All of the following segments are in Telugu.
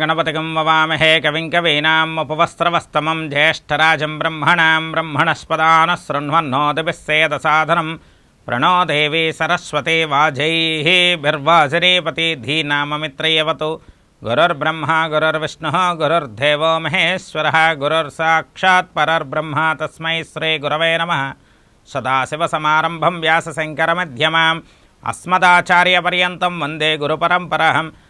गणपतिगं ववामहे कविं ज्येष्ठराज ब्रह्मण ज्येष्ठराजं ब्रह्मणां ब्रह्मणस्पदानः शृण्वन्नो दिविस्सेदसाधनं प्रणो देवी सरस्वती वाजैः बिर्वाजिनीपति धीनाममित्रयवतु गुरुर्ब्रह्मा, गुरुर्विष्णुः, गुरुर्देवो महेश्वरः गुरुर्साक्षात् परर्ब्रह्मा तस्मै श्रीगुरवे नमः। सदाशिवसमारम्भं व्यासशङ्करमध्यमाम् अस्मदाचार्यपर्यन्तं वंदे गुरुपरम्पराहम्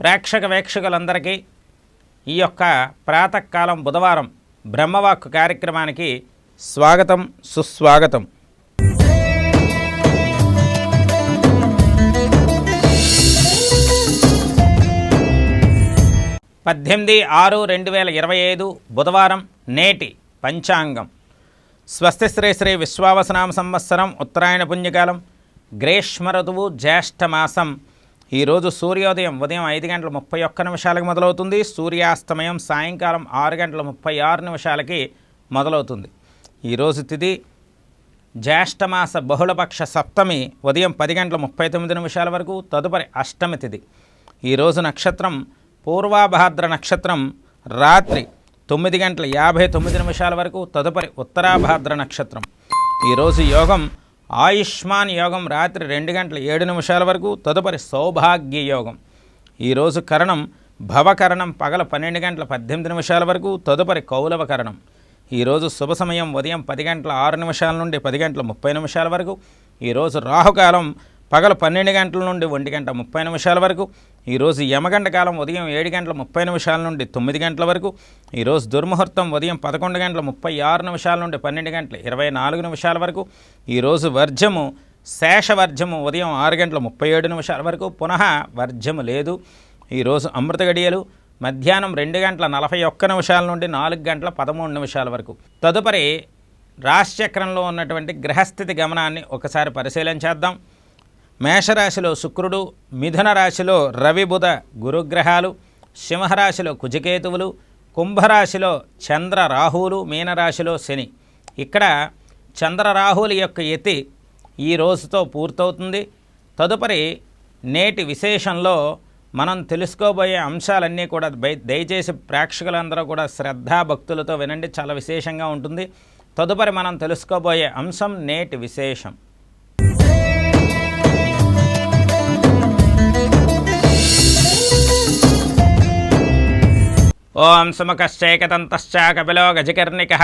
ప్రేక్షక వేక్షకులందరికీ ఈ యొక్క ప్రాతకాలం బుధవారం బ్రహ్మవాక్ కార్యక్రమానికి స్వాగతం సుస్వాగతం. పద్దెనిమిది ఆరు రెండు వేల ఇరవై ఐదు బుధవారం నేటి పంచాంగం. స్వస్తి శ్రీ శ్రీ విశ్వావసనామ సంవత్సరం ఉత్తరాయణ పుణ్యకాలం గ్రీష్మ ఋతువు జ్యేష్ఠమాసం ఈరోజు సూర్యోదయం ఉదయం ఐదు గంటల ముప్పై ఒక్క నిమిషాలకు మొదలవుతుంది. సూర్యాస్తమయం సాయంకాలం ఆరు గంటల ముప్పై ఆరు నిమిషాలకి మొదలవుతుంది. ఈరోజు తిథి జ్యేష్ఠమాస బహుళపక్ష సప్తమి ఉదయం పది గంటల ముప్పై తొమ్మిది నిమిషాల వరకు తదుపరి అష్టమి తిథి ఈరోజు నక్షత్రం పూర్వాభాద్ర నక్షత్రం రాత్రి తొమ్మిది గంటల యాభై తొమ్మిది నిమిషాల వరకు తదుపరి ఉత్తరాభాద్ర నక్షత్రం. ఈరోజు యోగం ఆయుష్మాన్ యోగం రాత్రి రెండు గంటల ఏడు నిమిషాల వరకు తదుపరి సౌభాగ్య యోగం. ఈరోజు కరణం భవకరణం పగల పన్నెండు గంటల పద్దెనిమిది నిమిషాల వరకు తదుపరి కౌలవ కరణం. ఈరోజు శుభ సమయం ఉదయం పది గంటల ఆరు నిమిషాల నుండి పది గంటల ముప్పై నిమిషాల వరకు. ఈరోజు రాహుకాలం పగలు పన్నెండు గంటల నుండి ఒంటి గంట ముప్పై నిమిషాల వరకు ఈరోజు యమగంట కాలం ఉదయం ఏడు గంటల ముప్పై నిమిషాల నుండి తొమ్మిది గంటల వరకు ఈరోజు దుర్ముహూర్తం ఉదయం పదకొండు గంటల ముప్పై ఆరు నిమిషాల నుండి పన్నెండు గంటల ఇరవై నాలుగు నిమిషాల వరకు ఈరోజు వర్జము శేషవర్జము ఉదయం ఆరు గంటల ముప్పై ఏడు నిమిషాల వరకు పునః వర్జము లేదు. ఈరోజు అమృత గడియలు మధ్యాహ్నం రెండు గంటల నలభై ఒక్క నిమిషాల నుండి నాలుగు గంటల పదమూడు నిమిషాల వరకు. తదుపరి రాశిచక్రంలో ఉన్నటువంటి గ్రహస్థితి గమనాన్ని ఒకసారి పరిశీలించేద్దాం మేషరాశిలో శుక్రుడు మిథున రాశిలో రవి బుధ గురుగ్రహాలు సింహరాశిలో కుజకేతువులు కుంభరాశిలో చంద్ర రాహువులు మీనరాశిలో శని. ఇక్కడ చంద్రరాహువుల యొక్క ఎతి ఈ రోజుతో పూర్తవుతుంది. తదుపరి నేటి విశేషంలో మనం తెలుసుకోబోయే అంశాలన్నీ కూడా దయచేసి ప్రేక్షకులందరూ కూడా శ్రద్ధా భక్తులతో వినండి. చాలా విశేషంగా ఉంటుంది. తదుపరి మనం తెలుసుకోబోయే అంశం నేటి విశేషం. ఓం సుముఖశ్చైకతంతశ్చ కపిలో గజకర్ణిక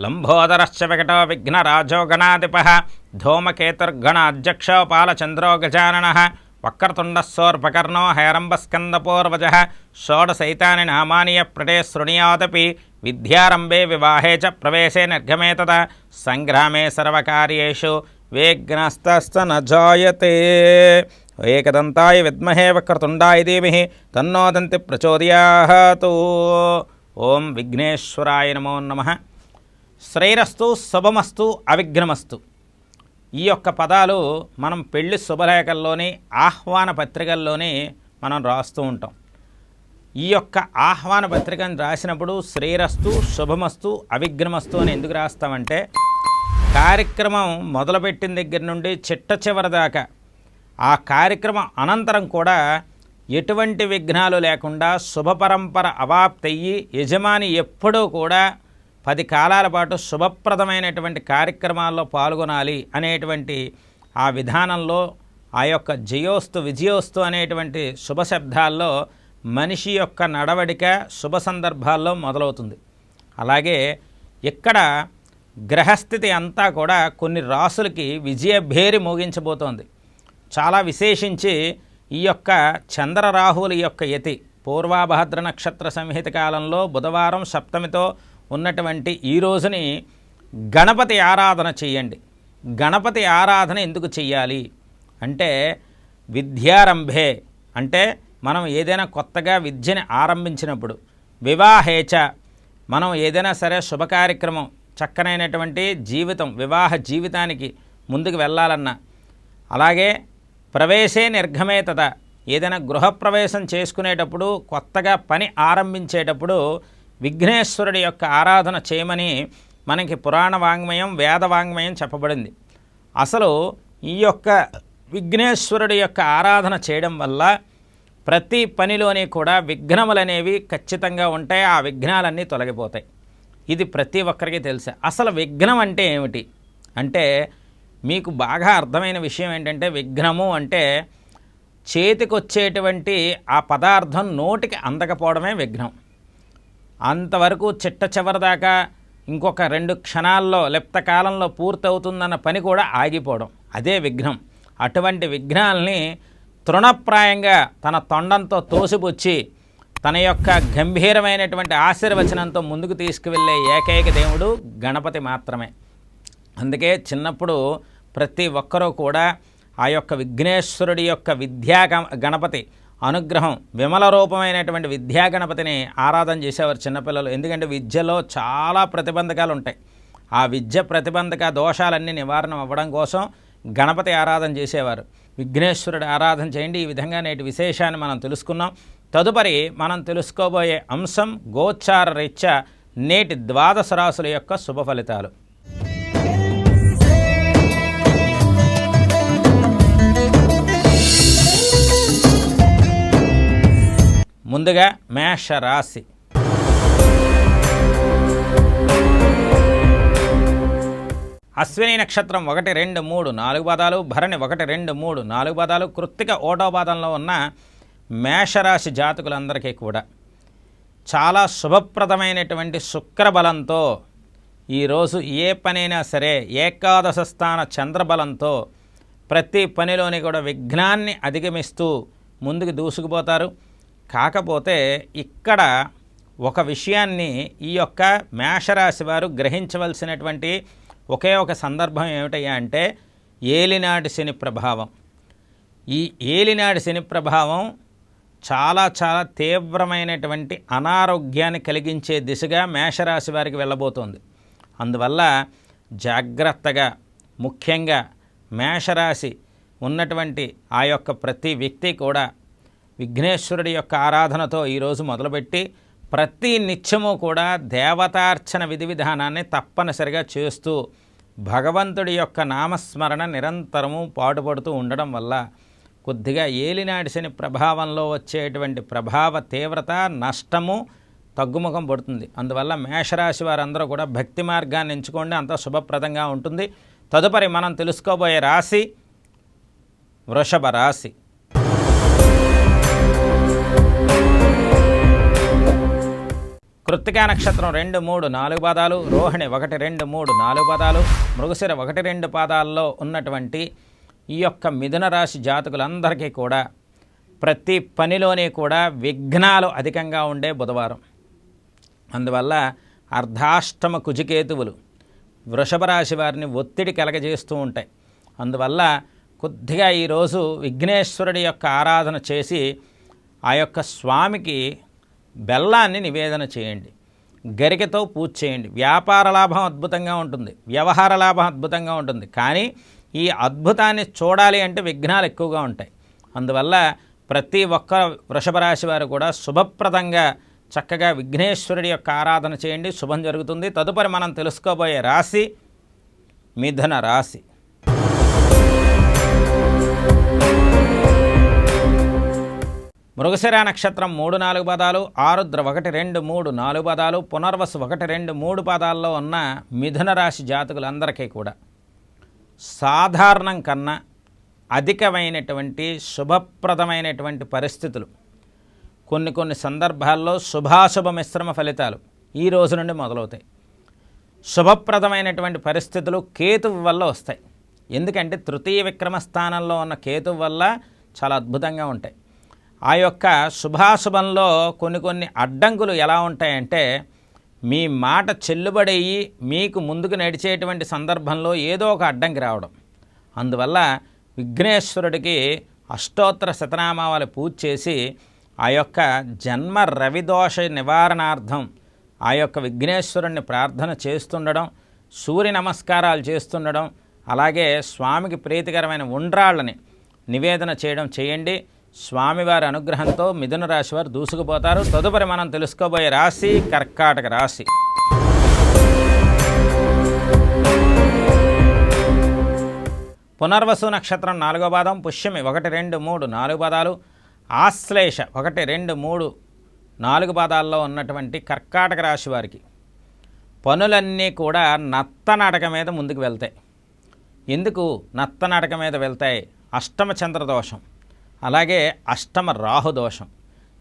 లంబోదరశ్చ వికటో విఘ్నరాజో గణాధిప ధూమకేతుర్గణాధ్యక్షో పాలచంద్రో గజానన వక్రతుండస్సోర్పకర్ణో హైరంబస్కందపూర్వజ షోడశైతాని నామాని ప్రటే శృణుయాదపి విద్యారంభే వివాహే చ ప్రవేశే నిర్గమే తద సంగ్రామే సర్వకార్యేషు విఘ్నస్తస్త న జాయతే ఏకదంతాయ విద్మహే వక్రతుండాయ ధీమహి తన్నోదంతి ప్రచోదయాతు ఓం విఘ్నేశ్వరాయ నమో నమః. శ్రైరస్తు శుభమస్తు అవిఘ్నమస్తు. ఈ యొక్క పదాలు మనం పెళ్ళి శుభలేఖల్లోని ఆహ్వాన పత్రికల్లోని మనం రాస్తూ ఉంటాం. ఈ యొక్క ఆహ్వాన పత్రికను రాసినప్పుడు శ్రీరస్తు శుభమస్తు అవిఘ్నమస్తు అని ఎందుకు రాస్తామంటే కార్యక్రమం మొదలుపెట్టిన దగ్గర నుండి చిట్ట చివరి దాకా ఆ కార్యక్రమం అనంతరం కూడా ఎటువంటి విఘ్నాలు లేకుండా శుభపరంపర అవాప్తయ్యి యజమాని ఎప్పుడూ కూడా పది కాలాల పాటు శుభప్రదమైనటువంటి కార్యక్రమాల్లో పాల్గొనాలి అనేటువంటి ఆ విధానంలో ఆ యొక్క జయోస్తు విజయోస్తు అనేటువంటి శుభ శబ్దాల్లో మనిషి యొక్క నడవడిక శుభ సందర్భాల్లో మొదలవుతుంది. అలాగే ఇక్కడ గ్రహస్థితి అంతా కూడా కొన్ని రాసులకి విజయభేరి మోగించబోతోంది. చాలా విశేషించి ఈ యొక్క చంద్రరాహువుల యొక్క యతి పూర్వాభద్ర నక్షత్ర సంహిత కాలంలో బుధవారం సప్తమితో ఉన్నటువంటి ఈ రోజుని గణపతి ఆరాధన చేయండి. గణపతి ఆరాధన ఎందుకు చెయ్యాలి? అంటే విద్యారంభే. అంటే మనం ఏదైనా కొత్తగా విద్యని ఆరంభించినప్పుడు వివాహేచ మనం ఏదైనా సరే శుభ కార్యక్రమం చక్కనైనటువంటి జీవితం వివాహ జీవితానికి ముందుకు వెళ్ళాలన్నా అలాగే ప్రవేశే నిర్ఘమే తద. ఏదైనా గృహప్రవేశం చేసుకునేటప్పుడు కొత్తగా పని ఆరంభించేటప్పుడు విఘ్నేశ్వరుడి యొక్క ఆరాధన చేయమని మనకి పురాణ వాంగ్మయం వేద వాంగ్మయం చెప్పబడింది. అసలు ఈ యొక్క విఘ్నేశ్వరుడి యొక్క ఆరాధన చేయడం వల్ల ప్రతి పనిలోని కూడా విఘ్నములు అనేవి ఖచ్చితంగా ఉంటాయి ఆ విఘ్నాలన్నీ తొలగిపోతాయి. ఇది ప్రతి ఒక్కరికి తెలుసే? అసలు విఘ్నం అంటే ఏమిటి? అంటే మీకు బాగా అర్థమైన విషయం ఏంటంటే విఘ్నము అంటే చేతికొచ్చేటువంటి ఆ పదార్థం నోటికి అందకపోవడమే విఘ్నం. అంతవరకు చిట్ట చివరిదాకా ఇంకొక రెండు క్షణాల్లో లిప్త కాలంలో పూర్తవుతుందన్న పని కూడా ఆగిపోవడం. అదే విఘ్నం. అటువంటి విఘ్నాల్ని తృణప్రాయంగా తన తొండంతో తోసిపుచ్చి తన యొక్క గంభీరమైనటువంటి ఆశీర్వచనంతో ముందుకు తీసుకువెళ్ళే ఏకైక దేవుడు గణపతి మాత్రమే. అందుకే చిన్నప్పుడు ప్రతి ఒక్కరూ కూడా ఆ యొక్క విఘ్నేశ్వరుడి యొక్క విద్యా గణపతి అనుగ్రహం విమల రూపమైనటువంటి విద్యా గణపతిని ఆరాధన చేసేవారు చిన్నపిల్లలు. ఎందుకంటే విద్యలో చాలా ప్రతిబంధకాలు ఉంటాయి ఆ విద్య ప్రతిబంధక దోషాలన్నీ నివారణ అవ్వడం కోసం గణపతి ఆరాధన చేసేవారు. విఘ్నేశ్వరుడి ఆరాధన చేయండి. ఈ విధంగా నేటి విశేషాన్ని మనం తెలుసుకున్నాం. తదుపరి మనం తెలుసుకోబోయే అంశం గోచార రీత్యా నేటి ద్వాదశ రాశుల యొక్క శుభ ఫలితాలు. ముందుగా మేషరాశి. అశ్విని నక్షత్రం ఒకటి రెండు మూడు నాలుగు పాదాలు భరణి ఒకటి రెండు మూడు నాలుగు పాదాలు కృత్తిక ఓటో పాదంలో ఉన్న మేషరాశి జాతకులందరికీ కూడా చాలా శుభప్రదమైనటువంటి శుక్రబలంతో ఈరోజు ఏ పనైనా సరే ఏకాదశ స్థాన చంద్రబలంతో ప్రతి పనిలోని కూడా విఘ్నాన్ని అధిగమిస్తూ ముందుకు దూసుకుపోతారు. కాకపోతే ఇక్కడ ఒక విషయాన్ని ఈ యొక్క మేషరాశి వారు గ్రహించవలసినటువంటి ఒకే ఒక సందర్భం ఏమిటయ్యా అంటే ఏలినాటి శని ప్రభావం. ఈ ఏలినాటి శని ప్రభావం చాలా చాలా తీవ్రమైనటువంటి అనారోగ్యాన్ని కలిగించే దిశగా మేషరాశి వారికి వెళ్ళబోతోంది. అందువల్ల జాగ్రత్తగా ముఖ్యంగా మేషరాశి ఉన్నటువంటి ఆ యొక్క ప్రతి వ్యక్తి కూడా విఘ్నేశ్వరుడి యొక్క ఆరాధనతో ఈరోజు మొదలుపెట్టి ప్రతి నిత్యము కూడా దేవతార్చన విధి విధానాన్ని తప్పనిసరిగా చేస్తూ భగవంతుడి యొక్క నామస్మరణ నిరంతరము పాటుపడుతూ ఉండడం వల్ల కొద్దిగా ఏలినాటి శని ప్రభావంలో వచ్చేటువంటి ప్రభావ తీవ్రత నష్టము తగ్గుముఖం పడుతుంది. అందువల్ల మేషరాశి వారందరూ కూడా భక్తి మార్గాన్ని ఎంచుకోండి. అంత శుభప్రదంగా ఉంటుంది. తదుపరి మనం తెలుసుకోబోయే రాశి వృషభ రాశి. కృత్తికా నక్షత్రం రెండు మూడు నాలుగు పాదాలు రోహిణి ఒకటి రెండు మూడు నాలుగు పాదాలు మృగశిర ఒకటి రెండు పాదాల్లో ఉన్నటువంటి ఈ యొక్క మిథున రాశి జాతకులందరికీ కూడా ప్రతి పనిలోనే కూడా విఘ్నాలు అధికంగా ఉండే బుధవారం. అందువల్ల అర్ధాష్టమ కుజికేతువులు వృషభ రాశి వారిని ఒత్తిడి కలగజేస్తూ ఉంటాయి. అందువల్ల కొద్దిగా ఈరోజు విఘ్నేశ్వరుడి యొక్క ఆరాధన చేసి ఆ యొక్క స్వామికి బెల్లాన్ని నివేదన చేయండి. గరికతో పూజ చేయండి. వ్యాపార లాభం అద్భుతంగా ఉంటుంది. వ్యవహార లాభం అద్భుతంగా ఉంటుంది. కానీ ఈ అద్భుతాన్ని చూడాలి అంటే విఘ్నాలు ఎక్కువగా ఉంటాయి. అందువల్ల ప్రతి ఒక్క వృషభ రాశి వారు కూడా శుభప్రదంగా చక్కగా విఘ్నేశ్వరుడి యొక్క ఆరాధన చేయండి. శుభం జరుగుతుంది. తదుపరి మనం తెలుసుకోబోయే రాశి మిథున రాశి. మృగశిర నక్షత్రం మూడు నాలుగు పదాలు ఆరుద్ర ఒకటి రెండు మూడు నాలుగు పదాలు పునర్వసు ఒకటి రెండు మూడు పదాల్లో ఉన్న మిథున రాశి జాతకులందరికీ కూడా సాధారణం కన్నా అధికమైనటువంటి శుభప్రదమైనటువంటి పరిస్థితులు. కొన్ని కొన్ని సందర్భాల్లో శుభాశుభ మిశ్రమ ఫలితాలు ఈ రోజు నుండి మొదలవుతాయి. శుభప్రదమైనటువంటి పరిస్థితులు కేతువు వల్ల వస్తాయి. ఎందుకంటే తృతీయ విక్రమ స్థానంలో ఉన్న కేతువు వల్ల చాలా అద్భుతంగా ఉంటాయి. ఆ యొక్క శుభాశుభంలో కొన్ని కొన్ని అడ్డంకులు ఎలా ఉంటాయంటే మీ మాట చెల్లుబడయ్యి మీకు ముందుకు నడిచేటువంటి సందర్భంలో ఏదో ఒక అడ్డంకి రావడం. అందువల్ల విఘ్నేశ్వరుడికి అష్టోత్తర శతనామావళి పూజ చేసి ఆ యొక్క జన్మ రవిదోష నివారణార్థం ఆ యొక్క విఘ్నేశ్వరుణ్ణి ప్రార్థన చేస్తుండడం సూర్య నమస్కారాలు చేస్తుండడం అలాగే స్వామికి ప్రీతికరమైన ఉండ్రాళ్ళని నివేదన చేయడం చేయండి. స్వామివారి అనుగ్రహంతో మిథున రాశి వారు దూసుకుపోతారు. తదుపరి మనం తెలుసుకోబోయే రాశి కర్కాటక రాశి. పునర్వసు నక్షత్రం నాలుగో పాదం పుష్యమి ఒకటి రెండు మూడు నాలుగు పదాలు ఆశ్లేష ఒకటి రెండు మూడు నాలుగు పాదాల్లో ఉన్నటువంటి కర్కాటక రాశి వారికి పనులన్నీ కూడా నత్తనడక మీద ముందుకు వెళ్తాయి. ఎందుకు నత్తనడక మీద వెళ్తాయి? అష్టమ చంద్ర దోషం అలాగే అష్టమ రాహు దోషం.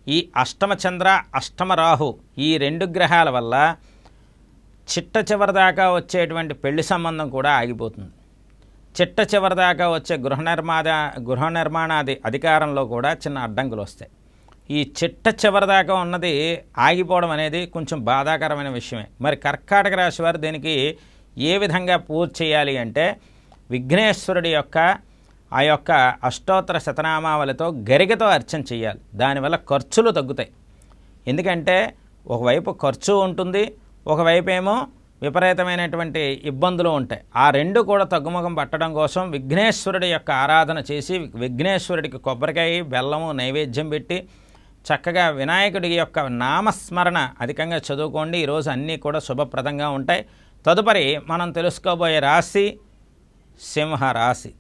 ఈ అష్టమ చంద్ర అష్టమ రాహు ఈ రెండు గ్రహాల వల్ల చిట్ట చివరి దాకా వచ్చేటువంటి పెళ్ళి సంబంధం కూడా ఆగిపోతుంది. చిట్ట చివరి దాకా వచ్చే గృహ నిర్మాద గృహ నిర్మాణాది అధికారంలో కూడా చిన్న అడ్డంకులు వస్తాయి. ఈ చిట్ట చివరి దాకా ఉన్నది ఆగిపోవడం అనేది కొంచెం బాధాకరమైన విషయమే. మరి కర్కాటక రాశి వారు దీనికి ఏ విధంగా పూజ చేయాలి అంటే విఘ్నేశ్వరుడి యొక్క ఆ యొక్క అష్టోత్తర శతనామావళితో గరికతో అర్చన చేయాలి దానివల్ల ఖర్చులు తగ్గుతాయి. ఎందుకంటే ఒకవైపు ఖర్చు ఉంటుంది ఒకవైపు ఏమో విపరీతమైనటువంటి ఇబ్బందులు ఉంటాయి. ఆ రెండు కూడా తగ్గుముఖం పట్టడం కోసం విఘ్నేశ్వరుడి యొక్క ఆరాధన చేసి విఘ్నేశ్వరుడికి కొబ్బరికాయ బెల్లము నైవేద్యం పెట్టి చక్కగా వినాయకుడి యొక్క నామస్మరణ అధికంగా చదువుకోండి. ఈరోజు అన్నీ కూడా శుభప్రదంగా ఉంటాయి. తదుపరి మనం తెలుసుకోబోయే రాశి సింహ రాశి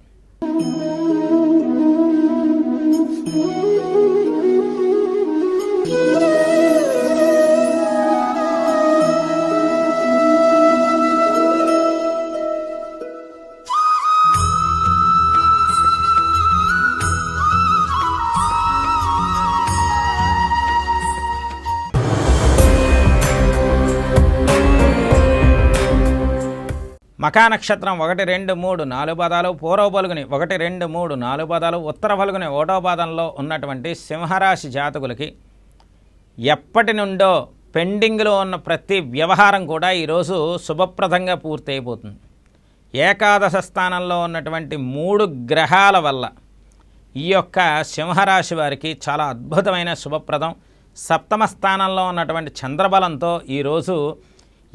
మకా నక్షత్రం ఒకటి రెండు మూడు నాలుగు పదాలు పూర్వ పలుగుని ఒకటి రెండు మూడు నాలుగు పదాలు ఉత్తర పలుగుని ఓటో పాదంలో ఉన్నటువంటి సింహరాశి జాతకులకి ఎప్పటి నుండో పెండింగ్లో ఉన్న ప్రతి వ్యవహారం కూడా ఈరోజు శుభప్రదంగా పూర్తయిపోతుంది. ఏకాదశ స్థానంలో ఉన్నటువంటి మూడు గ్రహాల వల్ల ఈ యొక్క సింహరాశి వారికి చాలా అద్భుతమైన శుభప్రదం. సప్తమ స్థానంలో ఉన్నటువంటి చంద్రబలంతో ఈరోజు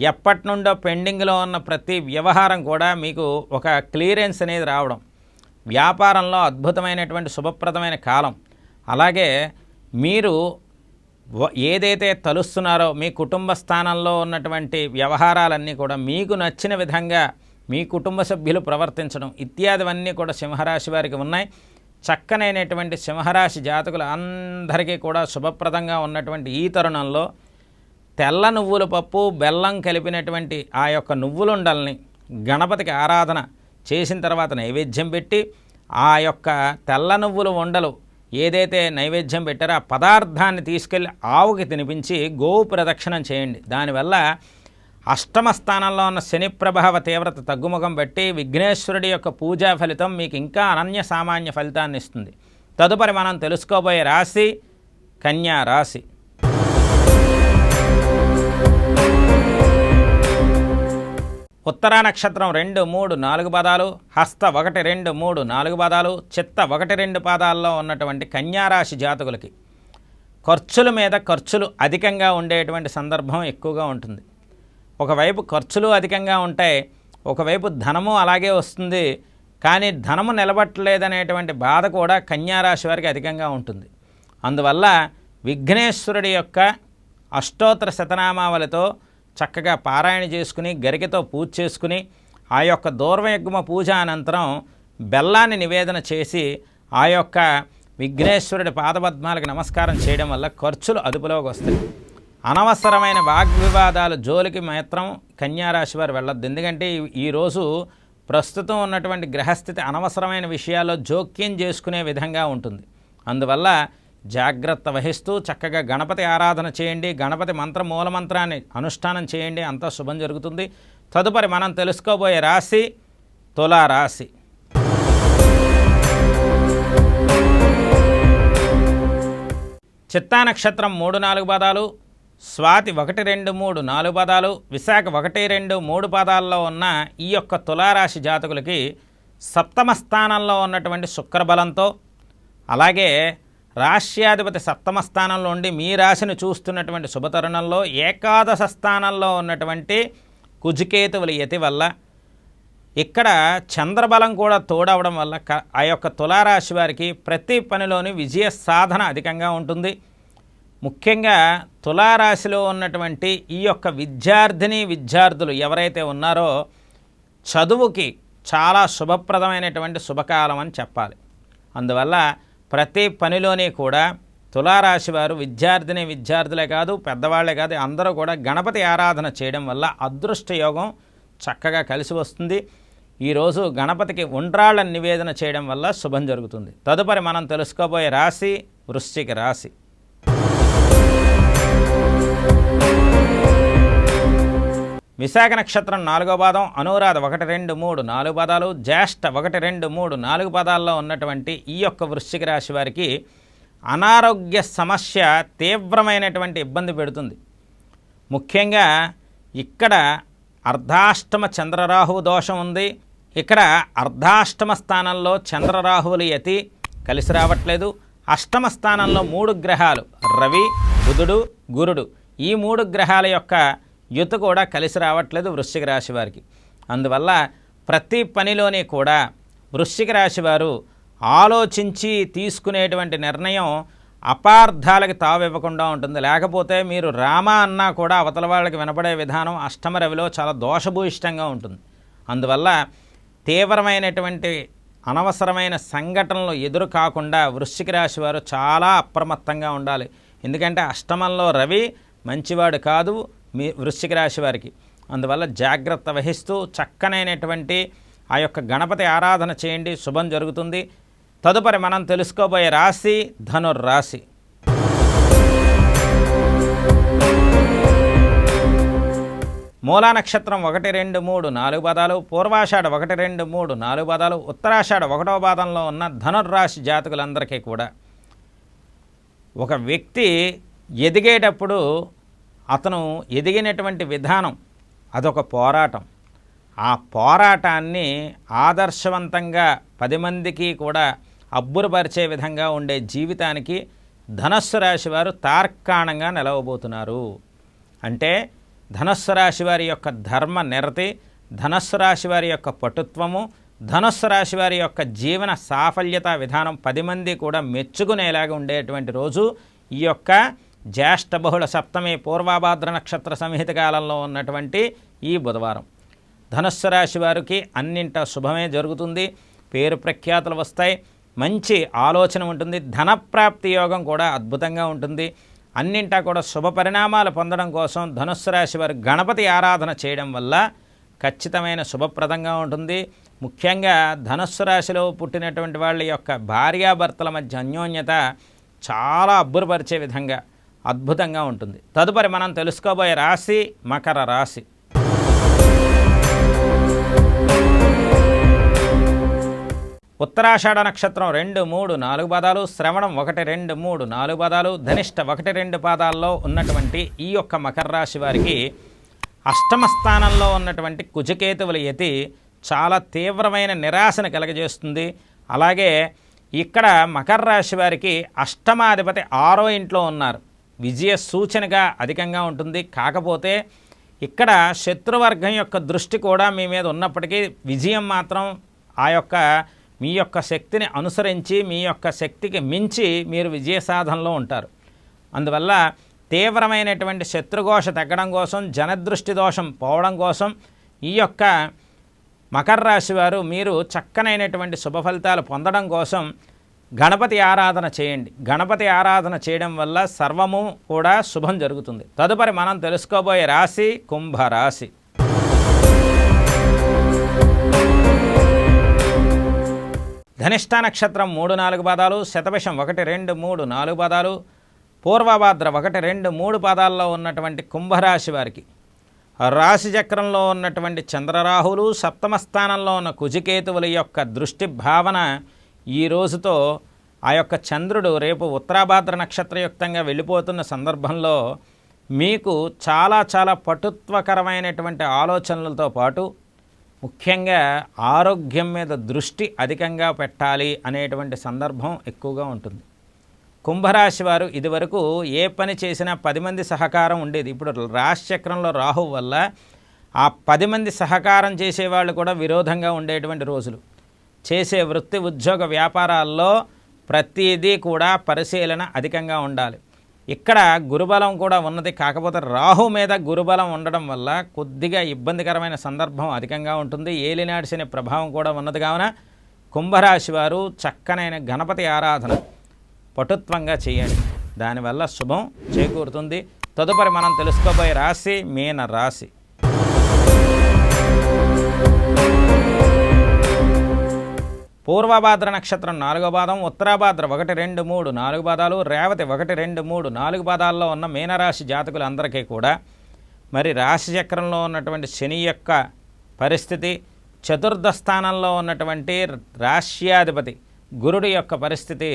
ఎప్పటి నుండో పెండింగ్లో ఉన్న ప్రతి వ్యవహారం కూడా మీకు ఒక క్లియరెన్స్ అనేది రావడం. వ్యాపారంలో అద్భుతమైనటువంటి శుభప్రదమైన కాలం. అలాగే మీరు ఏదైతే తలుస్తున్నారో మీ కుటుంబ స్థానంలో ఉన్నటువంటి వ్యవహారాలన్నీ కూడా మీకు నచ్చిన విధంగా మీ కుటుంబ సభ్యులు ప్రవర్తించడం ఇత్యాదివన్నీ కూడా సింహరాశి వారికి ఉన్నాయి. చక్కనైనటువంటి సింహరాశి జాతకులు అందరికీ కూడా శుభప్రదంగా ఉన్నటువంటి ఈ తరుణంలో తెల్ల నువ్వుల పప్పు బెల్లం కలిపినటువంటి ఆ యొక్క నువ్వులుండల్ని గణపతికి ఆరాధన చేసిన తర్వాత నైవేద్యం పెట్టి ఆ యొక్క తెల్ల నువ్వుల ఉండలు ఏదైతే నైవేద్యం పెట్టారో ఆ పదార్థాన్ని తీసుకెళ్ళి ఆవుకి తినిపించి గోవు ప్రదక్షిణం చేయండి. దానివల్ల అష్టమ స్థానంలో ఉన్న శని ప్రభావ తీవ్రత తగ్గుముఖం బట్టి విఘ్నేశ్వరుడి యొక్క పూజా ఫలితం మీకు ఇంకా అనన్య సామాన్య ఫలితాన్ని ఇస్తుంది. తదుపరి మనం తెలుసుకోబోయే రాశి కన్యా రాశి. ఉత్తరా నక్షత్రం రెండు మూడు నాలుగు పదాలు హస్త ఒకటి రెండు మూడు నాలుగు పదాలు చిత్త ఒకటి రెండు పాదాల్లో ఉన్నటువంటి కన్యారాశి జాతకులకి ఖర్చుల మీద ఖర్చులు అధికంగా ఉండేటువంటి సందర్భం ఎక్కువగా ఉంటుంది. ఒకవైపు ఖర్చులు అధికంగా ఉంటాయి ఒకవైపు ధనము అలాగే వస్తుంది కానీ ధనము నిలబట్టలేదనేటువంటి బాధ కూడా కన్యారాశి వారికి అధికంగా ఉంటుంది. అందువల్ల విఘ్నేశ్వరుడి యొక్క అష్టోత్తర శతనామావళితో చక్కగా పారాయణ చేసుకుని గరికతో పూజ చేసుకుని ఆ యొక్క దూర్వయగ్మ పూజ అనంతరం బెల్లాన్ని నివేదన చేసి ఆ యొక్క విఘ్నేశ్వరుడి పాదపద్మాలకు నమస్కారం చేయడం వల్ల ఖర్చులు అదుపులోకి వస్తాయి. అనవసరమైన వాగ్వివాదాలు జోలికి మాత్రం కన్యారాశి వారు వెళ్ళొద్దు. ఎందుకంటే ఈ- ఈరోజు ప్రస్తుతం ఉన్నటువంటి గ్రహస్థితి అనవసరమైన విషయాల్లో జోక్యం చేసుకునే విధంగా ఉంటుంది. అందువల్ల జాగ్రత్త వహిస్తూ చక్కగా గణపతి ఆరాధన చేయండి గణపతి మంత్ర మూలమంత్రాన్ని అనుష్ఠానం చేయండి అంతా శుభం జరుగుతుంది. తదుపరి మనం తెలుసుకోబోయే రాశి తులారాశి. చిత్తా నక్షత్రం మూడు నాలుగు పదాలు స్వాతి ఒకటి రెండు మూడు నాలుగు పదాలు విశాఖ ఒకటి రెండు మూడు పదాల్లో ఉన్న ఈ యొక్క తులారాశి జాతకులకి సప్తమ స్థానంలో ఉన్నటువంటి శుక్రబలంతో అలాగే రాష్ట్రాధిపతి సప్తమ స్థానంలో ఉండి మీ రాశిని చూస్తున్నటువంటి శుభతరుణంలో ఏకాదశ స్థానంలో ఉన్నటువంటి కుజుకేతువుల యతి వల్ల ఇక్కడ చంద్రబలం కూడా తోడవడం వల్ల క- ఆ యొక్క తులారాశి వారికి ప్రతి పనిలోని విజయ సాధన అధికంగా ఉంటుంది. ముఖ్యంగా తులారాశిలో ఉన్నటువంటి ఈ యొక్క విద్యార్థిని విద్యార్థులు ఎవరైతే ఉన్నారో చదువుకి చాలా శుభప్రదమైనటువంటి శుభకాలం అని చెప్పాలి. అందువల్ల ప్రతి పనిలోనే కూడా తులారాశి వారు విద్యార్థిని విద్యార్థులే కాదు పెద్దవాళ్ళే కాదు అందరూ కూడా గణపతి ఆరాధన చేయడం వల్ల అదృష్ట యోగం చక్కగా కలిసి వస్తుంది. ఈరోజు గణపతికి ఉండ్రాళ్ళ నివేదన చేయడం వల్ల శుభం జరుగుతుంది. తదుపరి మనం తెలుసుకోబోయే రాశి వృశ్చిక రాశి. విశాఖ నక్షత్రం నాలుగో పాదం అనురాధ ఒకటి రెండు మూడు నాలుగు పదాలు జ్యేష్ఠ ఒకటి రెండు మూడు నాలుగు పదాల్లో ఉన్నటువంటి ఈ యొక్క వృశ్చిక రాశి వారికి అనారోగ్య సమస్య తీవ్రమైనటువంటి ఇబ్బంది పెడుతుంది. ముఖ్యంగా ఇక్కడ అర్ధాష్టమ చంద్రరాహువు దోషం ఉంది. ఇక్కడ అర్ధాష్టమ స్థానంలో చంద్రరాహువులు యతి కలిసి రావట్లేదు. అష్టమ స్థానంలో మూడు గ్రహాలు రవి బుధుడు గురుడు. ఈ మూడు గ్రహాల యొక్క యుత కూడా కలిసి రావట్లేదు వృశ్చిక రాశి వారికి. అందువల్ల ప్రతి పనిలోనే కూడా వృశ్చిక రాశి వారు ఆలోచించి తీసుకునేటువంటి నిర్ణయం అపార్థాలకి తావివ్వకుండా ఉంటుంది. లేకపోతే మీరు రామ అన్నా కూడా అవతల వాళ్ళకి వినపడే విధానం అష్టమ రవిలో చాలా దోషభూయిష్టంగా ఉంటుంది. అందువల్ల తీవ్రమైనటువంటి అనవసరమైన సంఘటనలు ఎదురు కాకుండా వృశ్చిక రాశి వారు చాలా అప్రమత్తంగా ఉండాలి. ఎందుకంటే అష్టమంలో రవి మంచివాడు కాదు మీ వృశ్చిక రాశి వారికి. అందువల్ల జాగ్రత్త వహిస్తూ చక్కనైనటువంటి ఆ యొక్క గణపతి ఆరాధన చేయండి శుభం జరుగుతుంది. తదుపరి మనం తెలుసుకోబోయే రాశి ధనుర్రాశి. మూలా నక్షత్రం ఒకటి రెండు మూడు నాలుగు పదాలు పూర్వాషాఢ ఒకటి రెండు మూడు నాలుగు పదాలు ఉత్తరాషాఢ ఒకటవ పాదంలో ఉన్న ధనుర్రాశి జాతకులందరికీ కూడా ఒక వ్యక్తి ఎదిగేటప్పుడు అతను ఎదిగినటువంటి విధానం అదొక పోరాటం. ఆ పోరాటాన్ని ఆదర్శవంతంగా పది మందికి కూడా అబ్బురపరిచే విధంగా ఉండే జీవితానికి ధనస్సు రాశి వారు తార్కాణంగా నిలవబోతున్నారు. అంటే ధనస్సు రాశి వారి యొక్క ధర్మ నిరతి ధనస్సు రాశి వారి యొక్క పటుత్వము ధనస్సు రాశి వారి యొక్క జీవన సాఫల్యత విధానం పది మంది కూడా మెచ్చుకునేలాగా ఉండేటువంటి రోజు ఈ యొక్క జ్యేష్ఠ బహుళ సప్తమి పూర్వాభాద్ర నక్షత్ర సంహిత కాలంలో ఉన్నటువంటి ఈ బుధవారం. ధనుస్సు రాశి వారికి అన్నింట శుభమే జరుగుతుంది. పేరు ప్రఖ్యాతులు వస్తాయి. మంచి ఆలోచన ఉంటుంది. ధనప్రాప్తి యోగం కూడా అద్భుతంగా ఉంటుంది. అన్నింటా కూడా శుభ పరిణామాలు పొందడం కోసం ధనుస్సు రాశి వారు గణపతి ఆరాధన చేయడం వల్ల ఖచ్చితమైన శుభప్రదంగా ఉంటుంది. ముఖ్యంగా ధనుస్సు రాశిలో పుట్టినటువంటి వాళ్ళ యొక్క భార్యాభర్తల మధ్య అన్యోన్యత చాలా అబ్బురపరిచే విధంగా అద్భుతంగా ఉంటుంది. తదుపరి మనం తెలుసుకోబోయే రాశి మకర రాశి. ఉత్తరాషాఢ నక్షత్రం రెండు మూడు నాలుగు పాదాలు శ్రవణం ఒకటి రెండు మూడు నాలుగు పాదాలు ధనిష్ట ఒకటి రెండు పాదాల్లో ఉన్నటువంటి ఈ యొక్క మకర రాశి వారికి అష్టమ స్థానంలో ఉన్నటువంటి కుజకేతువుల యతి చాలా తీవ్రమైన నిరాశను కలగజేస్తుంది. అలాగే ఇక్కడ మకర రాశి వారికి అష్టమాధిపతి ఆరో ఇంట్లో ఉన్నారు. విజయ సూచనగా అధికంగా ఉంటుంది. కాకపోతే ఇక్కడ శత్రువర్గం యొక్క దృష్టి కూడా మీ మీద ఉన్నప్పటికీ విజయం మాత్రం ఆ యొక్క మీ యొక్క శక్తిని అనుసరించి మీ యొక్క శక్తికి మించి మీరు విజయ సాధనలో ఉంటారు. అందువల్ల తీవ్రమైనటువంటి శత్రుఘోష తగ్గడం కోసం జనదృష్టి దోషం పోవడం కోసం ఈ యొక్క మకర రాశి వారు మీరు చక్కనైనటువంటి శుభ ఫలితాలు పొందడం కోసం గణపతి ఆరాధన చేయండి. గణపతి ఆరాధన చేయడం వల్ల సర్వము కూడా శుభం జరుగుతుంది. తదుపరి మనం తెలుసుకోబోయే రాశి కుంభరాశి. ధనిష్ట నక్షత్రం మూడు నాలుగు పాదాలు శతభిషం ఒకటి రెండు మూడు నాలుగు పాదాలు పూర్వభాద్ర ఒకటి రెండు మూడు పాదాల్లో ఉన్నటువంటి కుంభరాశి వారికి. రాశి చక్రంలో ఉన్నటువంటి చంద్రరాహులు సప్తమ స్థానంలో ఉన్న కుజికేతువుల యొక్క దృష్టి భావన ఈ రోజుతో ఆ యొక్క చంద్రుడు రేపు ఉత్తరాభాద్ర నక్షత్రయుక్తంగా వెళ్ళిపోతున్న సందర్భంలో మీకు చాలా చాలా పటుత్వకరమైనటువంటి ఆలోచనలతో పాటు ముఖ్యంగా ఆరోగ్యం మీద దృష్టి అధికంగా పెట్టాలి అనేటువంటి సందర్భం ఎక్కువగా ఉంటుంది. కుంభరాశి వారు ఇదివరకు ఏ పని చేసినా పది మంది సహకారం ఉండేది. ఇప్పుడు రాశిచక్రంలో రాహు వల్ల ఆ పది మంది సహకారం చేసేవాళ్ళు కూడా విరోధంగా ఉండేటువంటి రోజులు. చేసే వృత్తి ఉద్యోగ వ్యాపారాల్లో ప్రతిదీ కూడా పరిశీలన అధికంగా ఉండాలి. ఇక్కడ గురుబలం కూడా ఉన్నది. కాకపోతే రాహు మీద గురుబలం ఉండడం వల్ల కొద్దిగా ఇబ్బందికరమైన సందర్భం అధికంగా ఉంటుంది. ఏలినాడిసిన ప్రభావం కూడా ఉన్నది. కావున కుంభరాశి వారు చక్కనైన గణపతి ఆరాధన పటుత్వంగా చేయండి. దానివల్ల శుభం చేకూరుతుంది. తదుపరి మనం తెలుసుకోబోయే రాశి మీన రాశి పూర్వభాద్ర నక్షత్రం నాలుగో పాదం ఉత్తరాభాద్ర ఒకటి రెండు మూడు నాలుగు పాదాలు రేవతి ఒకటి రెండు మూడు నాలుగు పాదాల్లో ఉన్న మీనరాశి జాతకులందరికీ కూడా మరి రాశి చక్రంలో ఉన్నటువంటి శని యొక్క పరిస్థితి చతుర్థ స్థానంలో ఉన్నటువంటి రాశ్యాధిపతి గురుడు యొక్క పరిస్థితి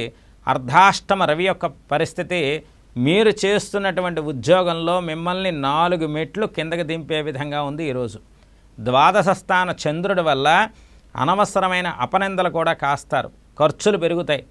అర్ధాష్టమ రవి యొక్క పరిస్థితి మీరు చేస్తున్నటువంటి ఉద్యోగంలో మిమ్మల్ని నాలుగు మెట్లు కిందకి దింపే విధంగా ఉంది ఈరోజు. ద్వాదశ స్థాన చంద్రుడి వల్ల అనవసరమైన అపనిందలు కూడా కాస్తారు. ఖర్చులు పెరుగుతాయి.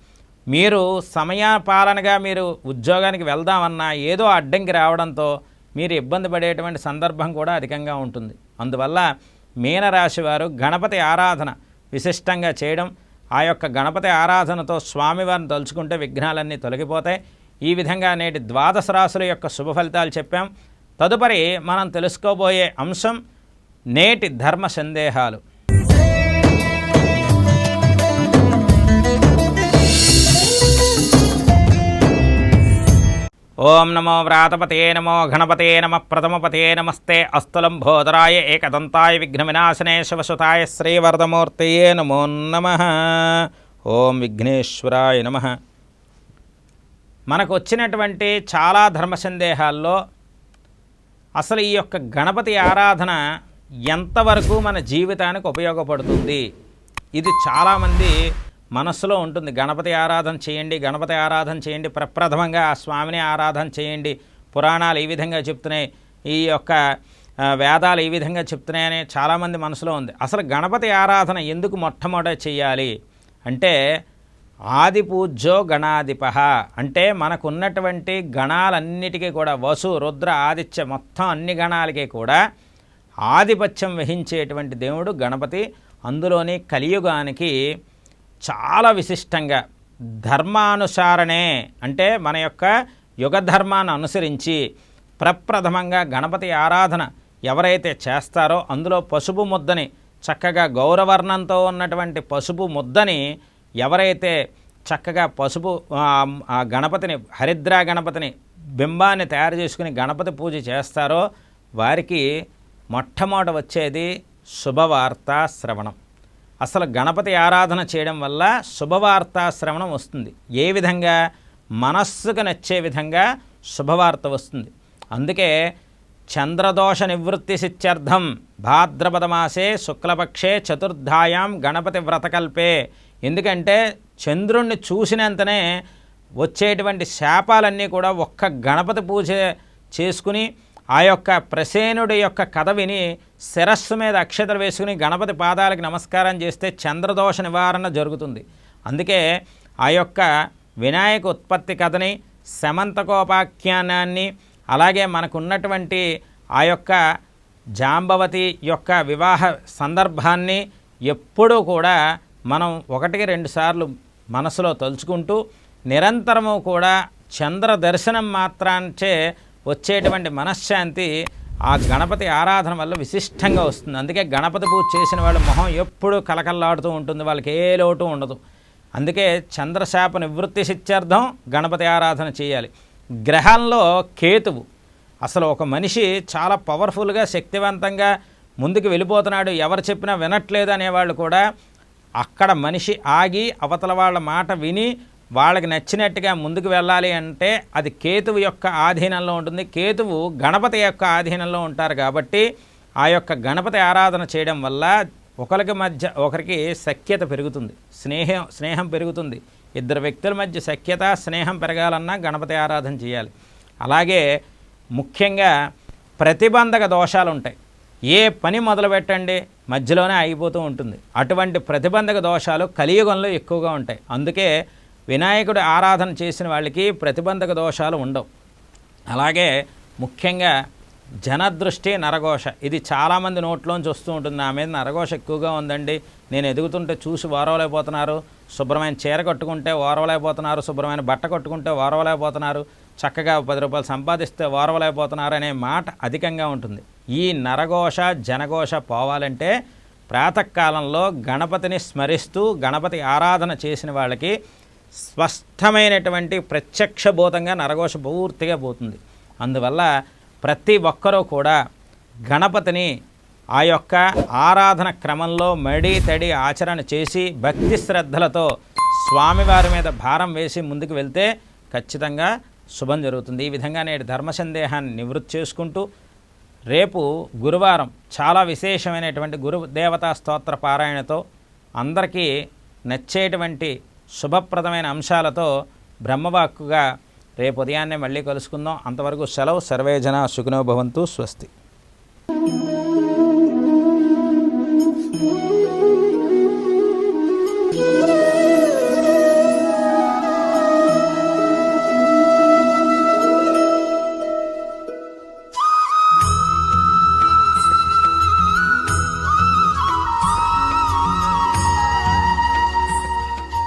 మీరు సమయపాలనగా మీరు ఉద్యోగానికి వెళ్దామన్నా ఏదో అడ్డంకి రావడంతో మీరు ఇబ్బంది పడేటువంటి సందర్భం కూడా అధికంగా ఉంటుంది. అందువల్ల మీనరాశి వారు గణపతి ఆరాధన విశిష్టంగా చేయడం ఆ యొక్క గణపతి ఆరాధనతో స్వామివారిని తలుచుకుంటే విఘ్నాలన్నీ తొలగిపోతాయి. ఈ విధంగా నేటి ద్వాదశ రాశుల యొక్క శుభ ఫలితాలు చెప్పాం. తదుపరి మనం తెలుసుకోబోయే అంశం నేటి ధర్మ సందేహాలు. ఓం నమో వ్రాతపతే నమో గణపతే నమ ప్రథమపతే నమస్తే అస్తులంబోదరాయ ఏకదంతాయ విఘ్నవినాశనే శివసుతాయ శ్రీవరదమూర్తయే నమో నమ. ఓం విఘ్నేశ్వరాయ నమ. మనకు వచ్చినటువంటి చాలా ధర్మ సందేహాల్లో అసలు ఈ యొక్క గణపతి ఆరాధన ఎంతవరకు మన జీవితానికి ఉపయోగపడుతుంది? ఇది చాలామంది మనస్సులో ఉంటుంది. గణపతి ఆరాధన చేయండి గణపతి ఆరాధన చేయండి ప్రప్రథమంగా ఆ స్వామిని ఆరాధన చేయండి. పురాణాలు ఈ విధంగా చెప్తున్నాయి. ఈ యొక్క వేదాలు ఈ విధంగా చెప్తున్నాయని చాలామంది మనసులో ఉంది. అసలు గణపతి ఆరాధన ఎందుకు మొట్టమొదట చేయాలి? అంటే ఆది పూజ్యో గణాధిప అంటే మనకున్నటువంటి గణాలన్నిటికీ కూడా వసు రుద్ర ఆదిత్య మొత్తం అన్ని గణాలకి కూడా ఆధిపత్యం వహించేటువంటి దేవుడు గణపతి. అందులోని కలియుగానికి చాలా విశిష్టంగా ధర్మానుసారణే అంటే మన యొక్క యుగ ధర్మాన్ని అనుసరించి ప్రప్రథమంగా గణపతి ఆరాధన ఎవరైతే చేస్తారో అందులో పసుపు ముద్దని చక్కగా గౌరవర్ణంతో ఉన్నటువంటి పసుపు ముద్దని ఎవరైతే చక్కగా పసుపు గణపతిని హరిద్రా గణపతిని బింబాన్ని తయారు చేసుకుని గణపతి పూజ చేస్తారో వారికి మొట్టమొదట వచ్చేది శుభవార్త శ్రవణం. అసలు గణపతి ఆరాధన చేయడం వల్ల శుభవార్త శ్రవణం వస్తుంది. ఏ విధంగా? మనస్సుకు నచ్చే విధంగా శుభవార్త వస్తుంది. అందుకే చంద్రదోష నివృత్తి సిత్యర్థం భాద్రపద మాసే శుక్లపక్షే చతుర్థాయాం గణపతి వ్రతకల్పే. ఎందుకంటే చంద్రుణ్ణి చూసినంతనే వచ్చేటువంటి శాపాలన్నీ కూడా ఒక్క గణపతి పూజ చేసుకుని ఆ యొక్క ప్రసేనుడి యొక్క కథ విని శిరస్సు మీద అక్షతలు వేసుకుని గణపతి పాదాలకు నమస్కారం చేస్తే చంద్రదోష నివారణ జరుగుతుంది. అందుకే ఆ యొక్క వినాయక ఉత్పత్తి కథని సమంతకోపాఖ్యానాన్ని అలాగే మనకున్నటువంటి ఆ యొక్క జాంబవతి యొక్క వివాహ సందర్భాన్ని ఎప్పుడూ కూడా మనం ఒకటికి రెండు సార్లు మనసులో తలుచుకుంటూ నిరంతరము కూడా చంద్ర దర్శనం మాత్రాంచే వచ్చేటువంటి మనశ్శాంతి ఆ గణపతి ఆరాధన వల్ల విశిష్టంగా వస్తుంది. అందుకే గణపతి పూజ చేసిన వాళ్ళ మొహం ఎప్పుడూ కలకల్లాడుతూ ఉంటుంది. వాళ్ళకి ఏ లోటు ఉండదు. అందుకే చంద్రశాప నివృత్తి శిత్యార్థం గణపతి ఆరాధన చేయాలి. గ్రహంలో కేతువు. అసలు ఒక మనిషి చాలా పవర్ఫుల్గా శక్తివంతంగా ముందుకు వెళ్ళిపోతున్నాడు. ఎవరు చెప్పినా వినట్లేదు అనేవాళ్ళు కూడా అక్కడ మనిషి ఆగి అవతల వాళ్ళ మాట విని వాళ్ళకి నచ్చినట్టుగా ముందుకు వెళ్ళాలి అంటే అది కేతువు యొక్క ఆధీనంలో ఉంటుంది. కేతువు గణపతి యొక్క ఆధీనంలో ఉంటారు కాబట్టి ఆ యొక్క గణపతి ఆరాధన చేయడం వల్ల ఒకరికి మధ్య ఒకరికి సఖ్యత పెరుగుతుంది. స్నేహం స్నేహం పెరుగుతుంది. ఇద్దరు వ్యక్తుల మధ్య సఖ్యత స్నేహం పెరగాలన్నా గణపతి ఆరాధన చేయాలి. అలాగే ముఖ్యంగా ప్రతిబంధక దోషాలు ఉంటాయి. ఏ పని మొదలు పెట్టండి మధ్యలోనే అయిపోతూ ఉంటుంది. అటువంటి ప్రతిబంధక దోషాలు కలియుగంలో ఎక్కువగా ఉంటాయి. అందుకే వినాయకుడి ఆరాధన చేసిన వాళ్ళకి ప్రతిబంధక దోషాలు ఉండవు. అలాగే ముఖ్యంగా జనదృష్టి నరఘోష. ఇది చాలామంది నోట్లోంచి వస్తూ ఉంటుంది. నా మీద నరఘోష ఎక్కువగా ఉందండి. నేను ఎదుగుతుంటే చూసి ఓరవలేకపోతున్నారు శుభ్రమైన చీర కట్టుకుంటే ఓరవలేకపోతున్నారు శుభ్రమైన బట్ట కట్టుకుంటే ఓరవలేకపోతున్నారు చక్కగా పది రూపాయలు సంపాదిస్తే ఓరవలేకపోతున్నారు అనే మాట అధికంగా ఉంటుంది. ఈ నరఘోష జనఘోష పోవాలంటే ప్రాతకాలంలో గణపతిని స్మరిస్తూ గణపతి ఆరాధన చేసిన వాళ్ళకి స్పష్టమైనటువంటి ప్రత్యక్షభూతంగా నరఘోష పూర్తిగా పోతుంది. అందువల్ల ప్రతి ఒక్కరూ కూడా గణపతిని ఆ యొక్క ఆరాధన క్రమంలో మడి తడి ఆచరణ చేసి భక్తి శ్రద్ధలతో స్వామివారి మీద భారం వేసి ముందుకు వెళ్తే ఖచ్చితంగా శుభం జరుగుతుంది. ఈ విధంగా నేటి ధర్మ సందేహాన్ని నివృత్తి చేసుకుంటూ రేపు గురువారం చాలా విశేషమైనటువంటి గురు దేవతా స్తోత్ర పారాయణతో అందరికీ నచ్చేటువంటి శుభప్రదమైన అంశాలతో బ్రహ్మవాక్కుగా రేపు ఉదయాన్నే మళ్ళీ కలుసుకుందాం. అంతవరకు సెలవు సర్వేజన సుఖినో భవంతు స్వస్తి.